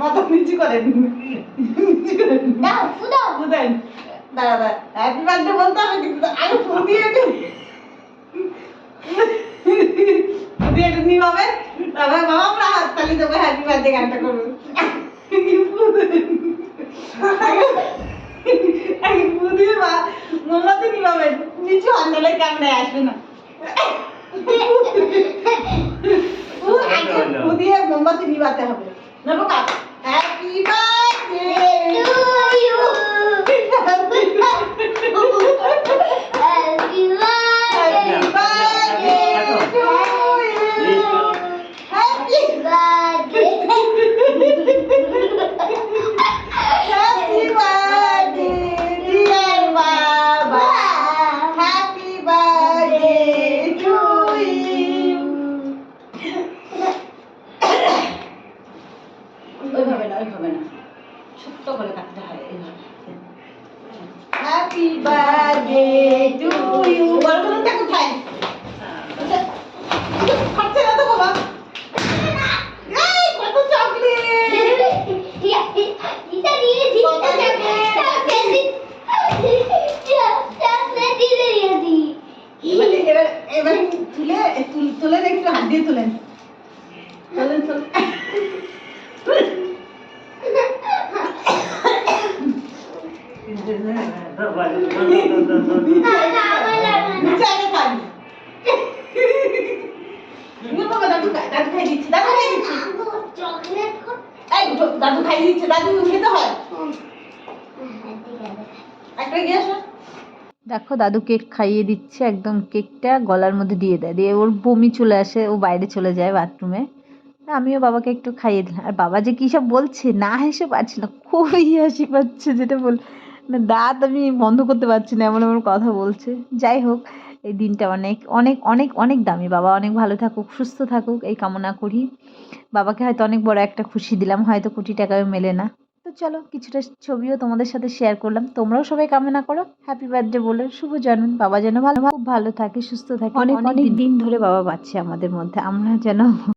মাথা নিচু করেন নিচু করেন দাও ফুদাও। বুদেন দাঁড়া দাঁড়া হ্যাপি বার্থডে বলতে হবে কিন্তু আগে ফোন দিয়ে একটু দিয়ে একটু তারপরে বাবা আমরা হাত দেবো হ্যাপি বার্থডে গানটা করব। আগে বুদিয়ে বা মোমবাতি নিচু হাত আসবে না। মোমবাতি নিভাতে হবে। बघा ওইভাবে না ওইভাবে না। ছোট্ট করে কাটতে হয় এইভাবে। হ্যাপি বার্থডে টু ইউ বলটা কোথায়? আচ্ছা, এবার তুলে তুলে একটু হাত দিয়ে তুলেন তুলেন নিচে আগে খান ইয়ে বাবা দাদু খাই দিচ্ছে দাদু খেতে হয় দেখো, দাদু কেক খাইয়ে দিচ্ছে, একদম কেকটা গলার মধ্যে দিয়ে দেয়। দিয়ে ওর বমি চলে আসে, ও বাইরে চলে যায় বাথরুমে আমিও বাবাকে একটু খাইয়ে দিলাম। আর বাবা যে কী সব বলছে, না হেসে পারছি না, খুবই হাসি পাচ্ছে, যেটা বল দাঁত আমি বন্ধ করতে পারছি না এমন এমন কথা বলছে। যাই হোক এই দিনটা অনেক অনেক অনেক অনেক দামি বাবা। অনেক ভালো থাকুক সুস্থ থাকুক এই কামনা করি। বাবাকে হয়তো অনেক বড় একটা খুশি দিলাম হয়তো কোটি টাকাও মেলে না। তো চলো কিছুটা ছবিও তোমাদের সাথে শেয়ার করলাম। তোমরাও সবাই কামনা করো। হ্যাপি বার্থডে বলে শুভ জন্ম। বাবা যেন ভালো খুব ভালো থাকে সুস্থ থাকে। অনেক অনেক দিন ধরে বাবা বাচ্চা আমাদের মধ্যে। আমরা যেন